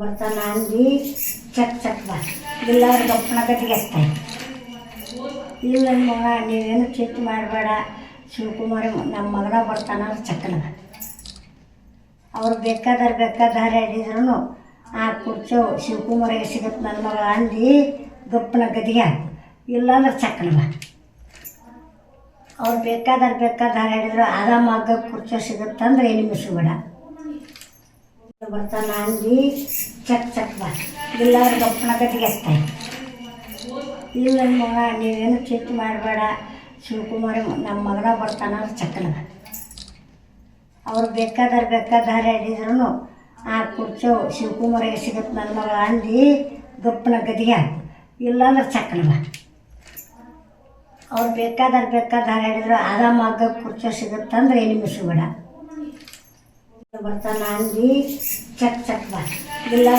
ಬರ್ತಾನ ಅಂದು check check ಬಾ. ಇಲ್ಲಾದ್ರೆ ಗಪ್ಪನ ಗತಿಗೆ ಹಚ್ತಾನೆ. ಇಲ್ಲ ನನ್ನ ಮಗ, ನೀವೇನು ಚಿಂತೆ ಮಾಡಬೇಡ. ಶಿವಕುಮಾರ ನಮ್ಮ ಮಗನ ಬರ್ತಾನ ಚಕ್ಕನ ಅವ್ರು ಬೇಕಾದ್ರೆ ಬೇಕಾದಾರೆ ಹಿಡಿದ್ರು ಆ ಕುರ್ಚೋ ಶಿವಕುಮಾರಿಗೆ ಸಿಗುತ್ತೆ ನನ್ನ ಮಗ ಅಂದು ಗಪ್ಪನ ಗದಿಗೆ ಹಾಕು. ಇಲ್ಲಾಂದ್ರೆ ಚಕ್ಕನ ಬಾ. ಅವ್ರು ಬೇಕಾದ್ರೆ ಬೇಕಾದಾರೆ ಹಿಡಿದ್ರು ಆರಾಮಾಗ ಕುರ್ಚೋ ಸಿಗುತ್ತಂದ್ರೆ ಏನು ಮಿಸ್ಬೇಡ ಬರ್ತಾನ ಅಂದು ಚಕ್ ಚಕ್ ಬಾ. ಇಲ್ಲಾಂದ್ರೆ ಗಪ್ಪನ ಗದಿಗೆ ಹಚ್ತಾನೆ ಇಲ್ಲ ಮಗ, ನೀವೇನು ಚಿಂತೆ ಮಾಡಬೇಡ. ಶಿವಕುಮಾರಿ ನಮ್ಮ ಮಗನ ಬರ್ತಾನ ಚಕ್ಕನ ಅವ್ರು ಬೇಕಾದ್ರೆ ಬೇಕಾದ್ರೆ ಹಿಡಿದ್ರು ಆ ಕುರ್ಚೋ ಶಿವಕುಮಾರಿಗೆ ಸಿಗುತ್ತೆ ನನ್ನ ಮಗ ಅಂದು ಗಪ್ಪನ ಗದಿಗೆ ಹಾಕು. ಇಲ್ಲಾಂದ್ರೆ ಚಕ್ಕನ ಬಾ ಅವ್ರು ಬೇಕಾದ್ರೆ ಬೇಕಾದ್ರೆ ಹಿಡಿದ್ರು ಆರಾಮಾಗ ಕುರ್ಚೋ ಸಿಗುತ್ತಂದ್ರೆ ಏನು ಬರ್ತಾನ ಅಂದು ಚಕ್ ಚಕ್ ಬಾ ಇಲ್ಲ